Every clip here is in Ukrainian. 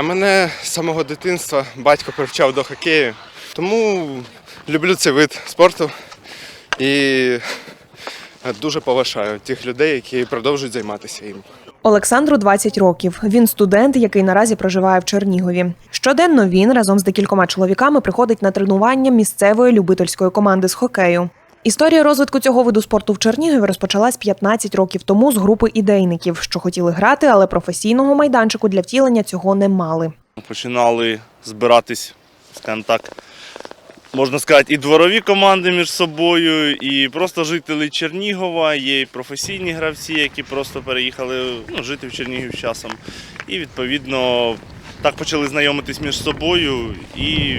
А мене з самого дитинства батько привчав до хокею, тому люблю цей вид спорту і дуже поважаю тих людей, які продовжують займатися їм. Олександру 20 років. Він студент, який наразі проживає в Чернігові. Щоденно він разом з декількома чоловіками приходить на тренування місцевої любительської команди з хокею. Історія розвитку цього виду спорту в Чернігові розпочалась 15 років тому з групи ідейників, що хотіли грати, але професійного майданчику для втілення цього не мали. починали збиратись, скажімо так, можна сказати, і дворові команди між собою, і просто жителі Чернігова, є і професійні гравці, які просто переїхали ну, жити в Чернігів часом. І відповідно так почали знайомитись між собою і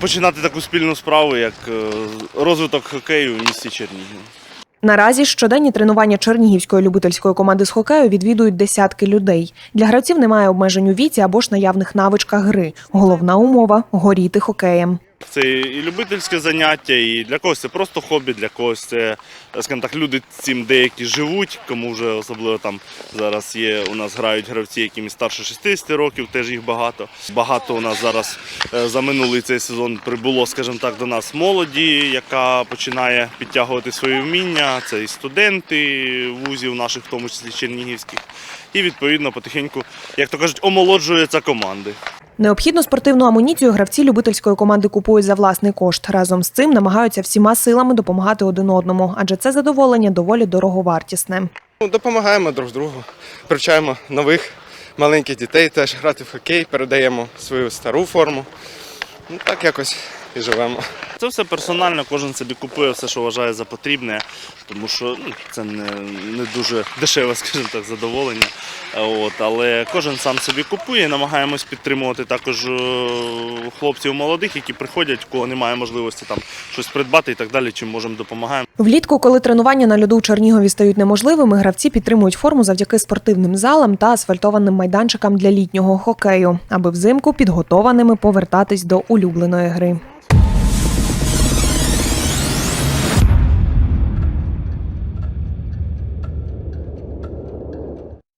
починати таку спільну справу, як е, розвиток хокею в місті Чернігів. Наразі щоденні тренування чернігівської любительської команди з хокею відвідують десятки людей. Для гравців немає обмежень у віці або ж наявних навичках гри. Головна умова горіти хокеєм. Це і любительське заняття, і для когось це просто хобі, для когось це, скажімо так, люди цим деякі живуть, кому вже особливо там зараз є, у нас грають гравці, яким старше 60 років, теж їх багато. Багато у нас зараз е, за минулий цей сезон прибуло, скажімо так, до нас молоді, яка починає підтягувати свої вміння. Це і студенти вузів наших, в тому числі чернігівських. І відповідно потихеньку, як то кажуть, омолоджуються команди. Необхідну спортивну амуніцію гравці любительської команди купують за власний кошт. Разом з цим намагаються всіма силами допомагати один одному, адже це задоволення доволі дороговартісне. Ну, Допомагаємо друг другу, привчаємо нових маленьких дітей теж грати в хокей, передаємо свою стару форму. Ну, так якось і живемо. Це все персонально, кожен собі купує все, що вважає за потрібне, тому що ну, це не, не дуже дешеве, скажімо так, задоволення. От, але кожен сам собі купує, намагаємось підтримувати також е, хлопців молодих, які приходять, у кого немає можливості там щось придбати і так далі, чим можемо допомагаємо. Влітку, коли тренування на льоду в Чернігові стають неможливими, гравці підтримують форму завдяки спортивним залам та асфальтованим майданчикам для літнього хокею, аби взимку підготованими повертатись до улюбленої гри.